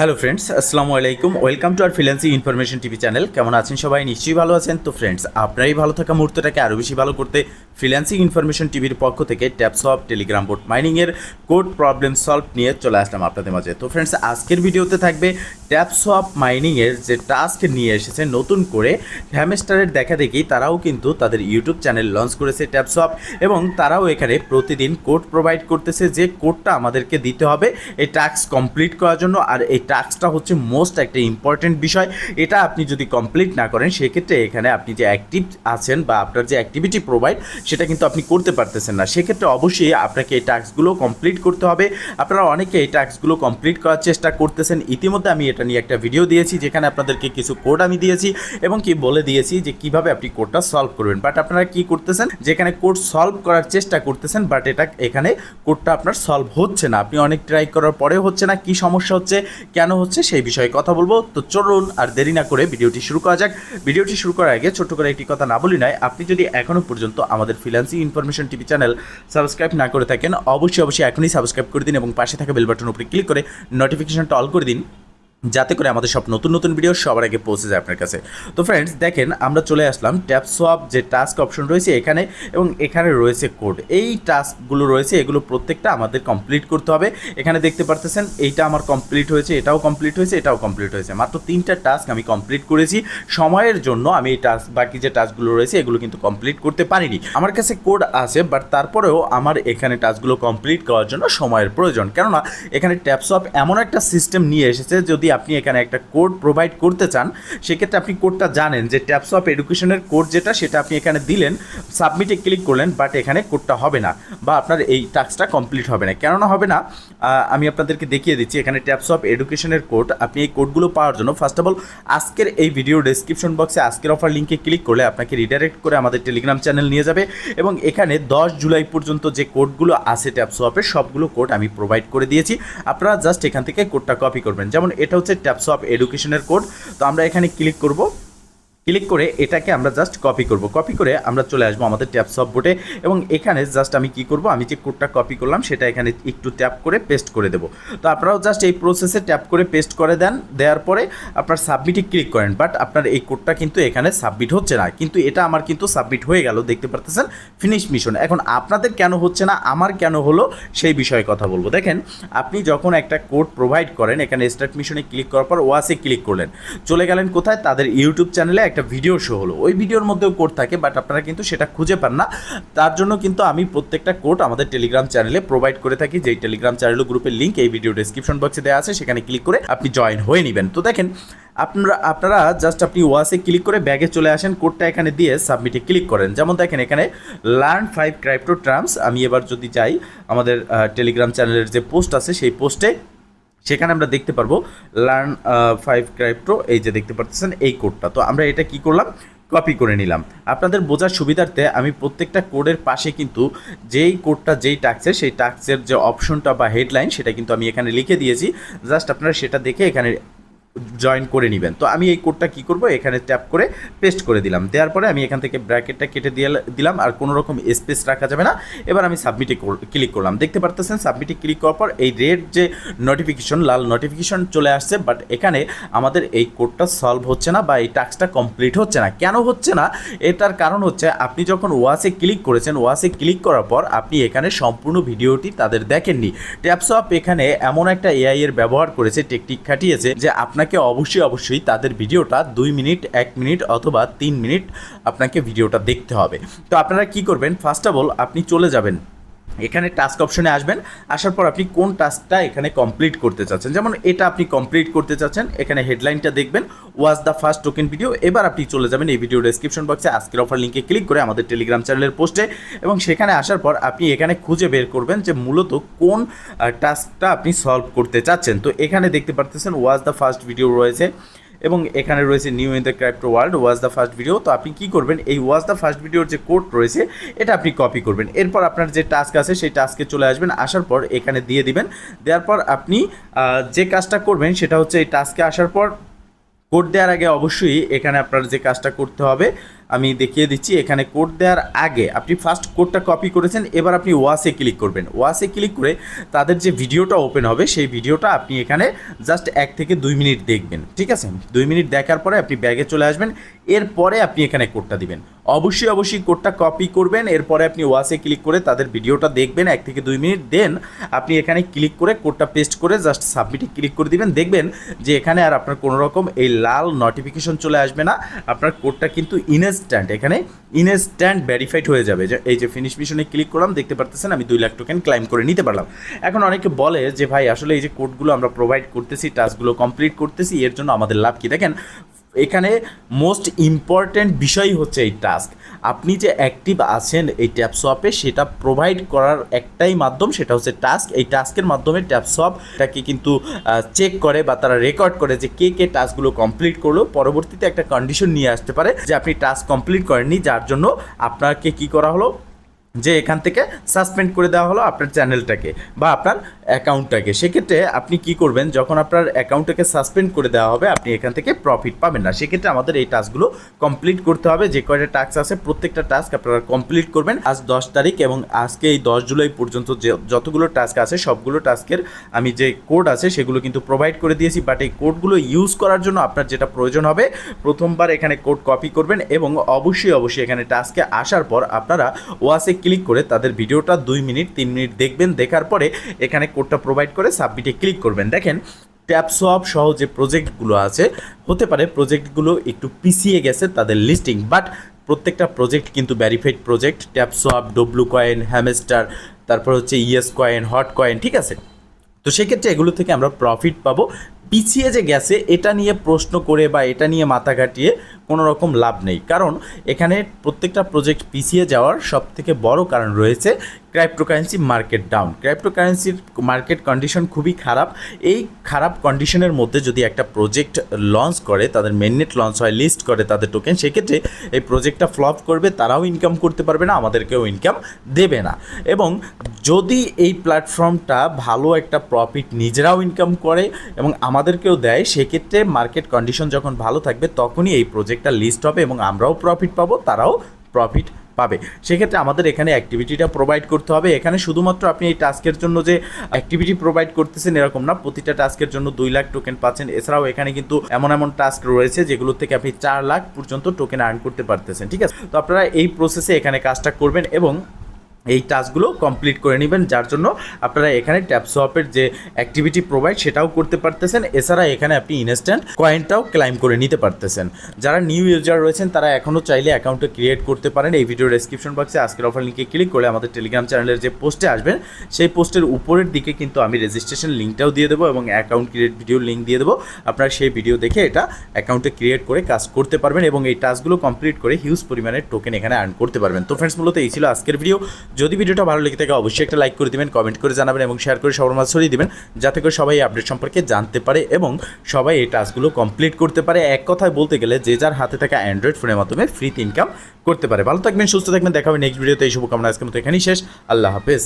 Hello friends আসসালামু আলাইকুম welcome to our freelancing information TV channel কেমন আছেন সবাই? নিশ্চয়ই ভালো আছেন। তো ফ্রেন্ডস আপনারই ভালো থাকা মুহূর্তটাকে আরও বেশি ভালো করতে ফ্রিল্যান্সিং ইনফরমেশন টিভির পক্ষ থেকে ট্যাপসপ টেলিগ্রাম বোর্ড মাইনিংয়ের কোড প্রবলেম সলভ নিয়ে চলে আসলাম আপনাদের মাঝে। তো ফ্রেন্ডস আজকের ভিডিওতে থাকবে ট্যাপসপ মাইনিংয়ের যে টাস্ক নিয়ে এসেছে নতুন করে হ্যামস্টারের দেখা দেখি তারাও কিন্তু তাদের ইউটিউব চ্যানেল লঞ্চ করেছে ট্যাপসপ এবং তারাও এখানে প্রতিদিন কোড প্রোভাইড করতেছে যে কোডটা আমাদেরকে দিতে হবে, এই টাস্ক কমপ্লিট করার জন্য আর এই টাস্কটা হচ্ছে মোস্ট একটা ইম্পর্টেন্ট বিষয়। এটা আপনি যদি কমপ্লিট না করেন, সেক্ষেত্রে এখানে আপনি যে অ্যাক্টিভ আছেন বা আপনার যে অ্যাক্টিভিটি প্রোভাইড সেটা কিন্তু আপনি করতে পারতেছেন না। সেক্ষেত্রে অবশ্যই আপনাকে এই টাস্কগুলো কমপ্লিট করতে হবে। আপনারা অনেকে এই টাস্কগুলো কমপ্লিট করার চেষ্টা করতেছেন। ইতিমধ্যে আমি এটা নিয়ে একটা ভিডিও দিয়েছি, যেখানে আপনাদেরকে কিছু কোড আমি দিয়েছি এবং কি বলে দিয়েছি যে কীভাবে আপনি কোডটা সলভ করবেন। বাট আপনারা কি করতেছেন? যেখানে কোড সলভ করার চেষ্টা করতেছেন বাট এটা এখানে কোডটা আপনার সলভ হচ্ছে না। আপনি অনেক ট্রাই করার পরেও হচ্ছে না। কি সমস্যা হচ্ছে? কেন হচ্ছে সেই বিষয়ে কথা বলব। তো চলুন আর দেরি না করে ভিডিওটি শুরু করা যাক। ভিডিওটি শুরু করার আগে ছোট্ট করে একটি কথা না বলি নয় আপনি যদি এখনও পর্যন্ত আমাদের financing information TV channel subscribe না করে থাকেন, অবশ্যই অবশ্যই এখনই সাবস্ক্রাইব করে দিন এবং পাশে থাকা বেল বাটন উপরে ক্লিক করে নোটিফিকেশনটা অল করে দিন। যাতে করে আমাদের সব নতুন নতুন ভিডিও সবার আগে পৌঁছে যায় আপনার কাছে। তো ফ্রেন্ডস দেখেন, আমরা চলে আসলাম ট্যাপ সোয়াপ যে টাস্ক অপশন রয়েছে এখানে এবং এখানে রয়েছে কোড এই টাস্কগুলো রয়েছে, এগুলো প্রত্যেকটা আমাদের কমপ্লিট করতে হবে। এখানে দেখতে পারতেছেন, এইটা আমার কমপ্লিট হয়েছে, এটাও কমপ্লিট হয়েছে, এটাও কমপ্লিট হয়েছে। মাত্র তিনটা টাস্ক আমি কমপ্লিট করেছি। সময়ের জন্য আমি এই টাস্ক বাকি যে টাস্কগুলো রয়েছে, এগুলো কিন্তু কমপ্লিট করতে পারিনি। আমার কাছে কোড আছে বাট তারপরেও আমার এখানে টাস্কগুলো কমপ্লিট করার জন্য সময়ের প্রয়োজন। কেননা, এখানে ট্যাপ ট্যাপসপ এমন একটা সিস্টেম নিয়ে এসেছে, যদি আপনি এখানে একটা কোড প্রোভাইড করতে চান, সেক্ষেত্রে আপনি কোডটা জানেন যে ট্যাপস অফ এডুকেশনের কোড যেটা, সেটা আপনি এখানে দিলেন সাবমিটে ক্লিক করলেন বাট এখানে কোডটা হবে না বা আপনার এই টাস্কটা কমপ্লিট হবে না। কেননা হবে না আমি আপনাদেরকে দেখিয়ে দিচ্ছি, এখানে ট্যাপস অফ এডুকেশনের কোড আপনি এই কোডগুলো পাওয়ার জন্য ফার্স্ট অফ অল আজকের এই ভিডিও ডেসক্রিপশন বক্সে আজকের অফার লিঙ্কে ক্লিক করলে আপনাকে রিডাইরেক্ট করে আমাদের টেলিগ্রাম চ্যানেল নিয়ে যাবে এবং এখানে দশ জুলাই পর্যন্ত যে কোডগুলো আছে ট্যাপস অফের সবগুলো কোড আমি প্রোভাইড করে দিয়েছি। আপনারা জাস্ট এখান থেকে কোডটা কপি করবেন। যেমন এটা হচ্ছে ট্যাপস অফ এডুকেশনের কোড তো আমরা এখানে ক্লিক করব। ক্লিক করে এটাকে আমরা জাস্ট কপি করব। কপি করে আমরা চলে আসব আমাদের ট্যাপ সব বোর্ডে এবং এখানে জাস্ট আমি কি করব? আমি যে কোডটা কপি করলাম সেটা এখানে একটু ট্যাপ করে পেস্ট করে দেবো। তো আপনারাও জাস্ট এই প্রসেসে ট্যাপ করে পেস্ট করে দেন। দেওয়ার পরে আপনার সাবমিটে ক্লিক করেন। বাট আপনার এই কোডটা কিন্তু এখানে সাবমিট হচ্ছে না। কিন্তু এটা আমার কিন্তু সাবমিট হয়ে গেল, দেখতে পারতেছেন? ফিনিশ মিশন এখন আপনাদের কেন হচ্ছে না? আমার কেন হলো? সেই বিষয়ে কথা বলব। দেখেন, আপনি যখন একটা কোড প্রোভাইড করেন, এখানে স্টার্ট মিশনে ক্লিক করার পর ওয়াসে ক্লিক করলেন। চলে গেলেন কোথায়? তাদের ইউটিউব চ্যানেলে একটা ভিডিও শো হলো। ওই ভিডিওর মধ্যেও কোড থাকে বাট আপনারা কিন্তু সেটা খুঁজে পান না। তার জন্য কিন্তু আমি প্রত্যেকটা কোড আমাদের টেলিগ্রাম চ্যানেলে প্রোভাইড করে থাকি, যেই টেলিগ্রাম চ্যানেল গ্রুপের লিঙ্ক এই ভিডিও ডিসক্রিপশন বক্সে দেওয়া আছে, সেখানে ক্লিক করে আপনি জয়েন হয়ে নেবেন। তো দেখেন, আপনারা আপনারা জাস্ট আপনি ওয়াসে ক্লিক করে ব্যাগে চলে আসেন কোডটা এখানে দিয়ে সাবমিটে ক্লিক করেন। যেমন দেখেন, এখানে লার্ন ফাইভ ক্রাইপ্টো ট্রামস আমি এবার যদি যাই, আমাদের টেলিগ্রাম চ্যানেলের যে পোস্ট আছে, সেই পোস্টে সেখানে আমরা দেখতে পারব লার্ন ফাইভ ক্রাইপ্টো এই যে দেখতে পাচ্ছেন এই কোডটা তো আমরা এটা কি করলাম? কপি করে নিলাম। আপনাদের বোঝার সুবিধার্থে আমি প্রত্যেকটা কোডের পাশে কিন্তু যেই কোডটা যেই টাক্সের সেই টাক্সের যে অপশনটা বা হেডলাইন সেটা কিন্তু আমি এখানে লিখে দিয়েছি। জাস্ট আপনারা সেটা দেখে এখানে জয়েন করে নেবেন। তো আমি এই কোডটা কি করব? এখানে ট্যাপ করে পেস্ট করে দিলাম। দেওয়ার পরে আমি এখান থেকে ব্র্যাকেটটা কেটে দিয়ে দিলাম আর কোনো রকম স্পেস রাখা যাবে না। এবার আমি সাবমিটে ক্লিক করলাম। দেখতে পারতেছেন সাবমিটে ক্লিক করার পর এই রেড যে নোটিফিকেশন লাল নোটিফিকেশন চলে আসছে। বাট এখানে আমাদের এই কোডটা সলভ হচ্ছে না বা এই টাস্কটা কমপ্লিট হচ্ছে না। কেন হচ্ছে না? এটার কারণ হচ্ছে আপনি যখন ওয়াসে ক্লিক করেছেন ওয়াসে ক্লিক করার পর আপনি এখানে সম্পূর্ণ ভিডিওটি তাদের দেখেননি। ট্যাপসপ এখানে এমন একটা এআই এর ব্যবহার করেছে টেকনিক খাটিয়েছে যে আপনাকে অবশ্যই অবশ্যই তাদের ভিডিওটা দুই মিনিট, এক মিনিট অথবা তিন মিনিট আপনাকে ভিডিওটা দেখতে হবে। তো আপনারা কি করবেন? ফার্স্ট অফ অল আপনি চলে যাবেন। এখানে টাস্ক অপশনে আসবেন। আসার পর আপনি কোন টাস্কটা এখানে কমপ্লিট করতে চাচ্ছেন? যেমন এটা আপনি কমপ্লিট করতে চাচ্ছেন, এখানে হেডলাইনটা দেখবেন was the first token video এবার আপনি চলে যাবেন এই ভিডিও ডেসক্রিপশন বক্সে আজকের অফার লিঙ্কে ক্লিক করে আমাদের টেলিগ্রাম চ্যানেলের পোস্টে এবং সেখানে আসার পর আপনি এখানে খুঁজে বের করবেন যে মূলত কোন টাস্কটা আপনি সলভ করতে চাচ্ছেন। তো এখানে দেখতে পারতেছেন ওয়াজ দ্য ফার্স্ট ভিডিও রয়েছে। এবং এখানে রয়েছে new in the crypto world was the first video তো আপনি কী করবেন? এই ওয়াজ দ্য ফার্স্ট ভিডিওর যে কোড রয়েছে, এটা আপনি কপি করবেন। এরপর আপনার যে টাস্ক আছে, সেই টাস্কে চলে আসবেন। আসার পর এখানে দিয়ে দিবেন। দেওয়ার পর আপনি যে কাজটা করবেন, সেটা হচ্ছে এই টাস্কে আসার পর কোড দেওয়ার আগে অবশ্যই এখানে আপনার যে কাজটা করতে হবে আমি দেখিয়ে দিচ্ছি, এখানে কোড দেওয়ার আগে আপনি ফার্স্ট কোডটা কপি করেছেন, এবার আপনি ওয়াসে ক্লিক করবেন। ওয়াসে ক্লিক করে তাদের যে ভিডিওটা ওপেন হবে, সেই ভিডিওটা আপনি এখানে জাস্ট এক থেকে দুই মিনিট দেখবেন, ঠিক আছে? দুই মিনিট দেখার পরে আপনি ব্যাগে চলে আসবেন, এরপরে আপনি এখানে কোডটা দিবেন। অবশ্যই অবশ্যই কোডটা কপি করবেন, এরপরে আপনি ওয়াসে ক্লিক করে তাদের ভিডিওটা দেখবেন এক থেকে দুই মিনিট দেন আপনি এখানে ক্লিক করে কোডটা পেস্ট করে জাস্ট সাবমিটে ক্লিক করে দিবেন। দেখবেন যে এখানে আর আপনার কোনো রকম এই লাল নোটিফিকেশন চলে আসবে না, আপনার কোডটা কিন্তু ইনস্ট্যান্ট এখানে ইনস্ট্যান্ট ভেরিফাইড হয়ে যাবে। যে এই যে ফিনিশ মিশনে ক্লিক করলাম, দেখতে পারতেছেন, আমি দুই লাখ টোকেন ক্লাইম করে নিতে পারলাম। এখন অনেকে বলে যে, ভাই, আসলে এই যে কোডগুলো আমরা প্রোভাইড করতেছি টাস্কগুলো কমপ্লিট করতেছি, এর জন্য আমাদের লাভ কি? দেখেন এখানে মোস্ট ইম্পর্ট্যান্ট বিষয় হচ্ছে এই টাস্ক আপনি যে অ্যাক্টিভ আছেন এই ট্যাপসপে সেটা প্রোভাইড করার একটাই মাধ্যম সেটা হচ্ছে টাস্ক এই টাস্কের মাধ্যমে ট্যাপসপ এটাকে কিন্তু চেক করে বা তারা রেকর্ড করে যে কে কে টাস্কগুলো কমপ্লিট করল। পরবর্তীতে একটা কন্ডিশন নিয়ে আসতে পারে যে আপনি টাস্ক কমপ্লিট করেননি, যার জন্য আপনাকে কি করা হলো? যে এখান থেকে সাসপেন্ড করে দেওয়া হলো আপনার চ্যানেলটাকে বা আপনার অ্যাকাউন্টটাকে সেক্ষেত্রে আপনি কি করবেন, যখন আপনার অ্যাকাউন্টটাকে সাসপেন্ড করে দেওয়া হবে, আপনি এখান থেকে প্রফিট পাবেন না। সেক্ষেত্রে আমাদের এই টাস্কগুলো কমপ্লিট করতে হবে। যে কয়টা টাস্ক আছে, প্রত্যেকটা টাস্ক আপনারা কমপ্লিট করবেন। আজ দশ তারিখ এবং আজকে এই দশ জুলাই পর্যন্ত যে যতগুলো টাস্ক আছে, সবগুলো টাস্কের আমি যে কোড আছে, সেগুলো কিন্তু প্রোভাইড করে দিয়েছি। বাট এই কোডগুলো ইউজ করার জন্য আপনার যেটা প্রয়োজন হবে, প্রথমবার এখানে কোড কপি করবেন এবং অবশ্যই অবশ্যই এখানে টাস্কে আসার পর আপনারা ওয়াসে ক্লিক করে তাদের ভিডিওটা দুই মিনিট, তিন মিনিট দেখবেন। দেখার পরে এখানে কোডটা প্রোভাইড করে সাবমিটে ক্লিক করবেন। দেখেন ট্যাপসপ সহ যে প্রজেক্টগুলো আছে, হতে পারে প্রজেক্টগুলো একটু পিছিয়ে গেছে তাদের লিস্টিং বাট প্রত্যেকটা প্রজেক্ট কিন্তু verified project TapSwap W coin Hamster তারপর হচ্ছে ইএস কয়েন হট কয়েন ঠিক আছে? তো সেক্ষেত্রে এগুলো থেকে আমরা প্রফিট পাবো। পিছিয়ে যে গেছে, এটা নিয়ে প্রশ্ন করে বা এটা নিয়ে মাথা কাটিয়ে কোনো রকম লাভ নেই। কারণ এখানে প্রত্যেকটা প্রজেক্ট পিছিয়ে যাওয়ার সব থেকে বড় কারণ রয়েছে ক্রাইপ্টোকারেন্সি মার্কেট ডাউন ক্রাইপ্টোকারেন্সির মার্কেট কন্ডিশন খুবই খারাপ। এই খারাপ কন্ডিশনের মধ্যে যদি একটা প্রজেক্ট লঞ্চ করে, তাদের মেননেট লঞ্চ হয় লিস্ট করে তাদের টোকেন সেক্ষেত্রে এই প্রজেক্টটা ফ্লপ করবে, তারাও ইনকাম করতে পারবে না, আমাদেরকেও ইনকাম দেবে না। এবং যদি এই প্ল্যাটফর্মটা ভালো একটা প্রফিট নিজেরাও ইনকাম করে এবং আমাদেরকেও দেয়, সেক্ষেত্রে মার্কেট কন্ডিশন যখন ভালো থাকবে, তখনই এই প্রজেক্টটা লিস্ট হবে এবং আমরাও প্রফিট পাবো, তারাও প্রফিট পাবে। সেক্ষেত্রে আমাদের এখানে অ্যাক্টিভিটিটা প্রোভাইড করতে হবে। এখানে শুধুমাত্র আপনি এই টাস্কের জন্য যে অ্যাক্টিভিটি প্রোভাইড করতেছেন এরকম না, প্রতিটা টাস্কের জন্য দুই লাখ টোকেন পাচ্ছেন। এছাড়াও এখানে কিন্তু এমন এমন টাস্ক রয়েছে যেগুলো থেকে আপনি চার লাখ পর্যন্ত টোকেন আর্ন করতে পারতেছেন, ঠিক আছে? তো আপনারা এই প্রসেসে এখানে কাজটা করবেন এবং এই টাস্কগুলো কমপ্লিট করে নেবেন, যার জন্য আপনারা এখানে ট্যাপসোয়াপের যে অ্যাক্টিভিটি প্রোভাইড সেটাও করতে পারতেছেন। এছাড়া এখানে আপনি ইনস্ট্যান্ট কয়েনটাও ক্লাইম করে নিতে পারতেছেন। যারা নিউ ইউজার রয়েছেন, তারা এখনও চাইলে অ্যাকাউন্টে ক্রিয়েট করতে পারেন। এই ভিডিও ডেসক্রিপশন বক্সে আজকের অফার লিঙ্কে ক্লিক করে আমাদের টেলিগ্রাম চ্যানেলের যে পোস্টে আসবেন, সেই পোস্টের উপরের দিকে কিন্তু আমি রেজিস্ট্রেশন লিঙ্কটাও দিয়ে দেবো এবং অ্যাকাউন্ট ক্রিয়েট ভিডিও লিঙ্ক দিয়ে দেবো। আপনারা সেই ভিডিও দেখে এটা অ্যাকাউন্টে ক্রিয়েট করে কাজ করতে পারবেন এবং এই টাস্কগুলো কমপ্লিট করে হিউজ পরিমাণের টোকেন এখানে আর্ন করতে পারবেন। তো ফ্রেন্ডস মূলত এই ছিল আজকের ভিডিও যদি ভিডিওটা ভালো লেগে থাকে, অবশ্যই একটা লাইক করে দিবেন কমেন্ট করে জানাবেন এবং শেয়ার করে সবার মাঝে ছড়িয়ে দেবেন, যাতে করে সবাই আপডেট সম্পর্কে জানতে পারে এবং সবাই এই টাস্কগুলো কমপ্লিট করতে পারে। এক কথায় বলতে গেলে, যে যার হাতে থাকা অ্যান্ড্রয়েড ফোনের মাধ্যমে ফ্রিতে ইনকাম করতে পারে। ভালো থাকবেন, সুস্থ থাকবেন দেখাবেন নেক্সট ভিডিওতে এই শুভকামনা আজকের মতো এখানেই শেষ। আল্লাহ হাফেজ।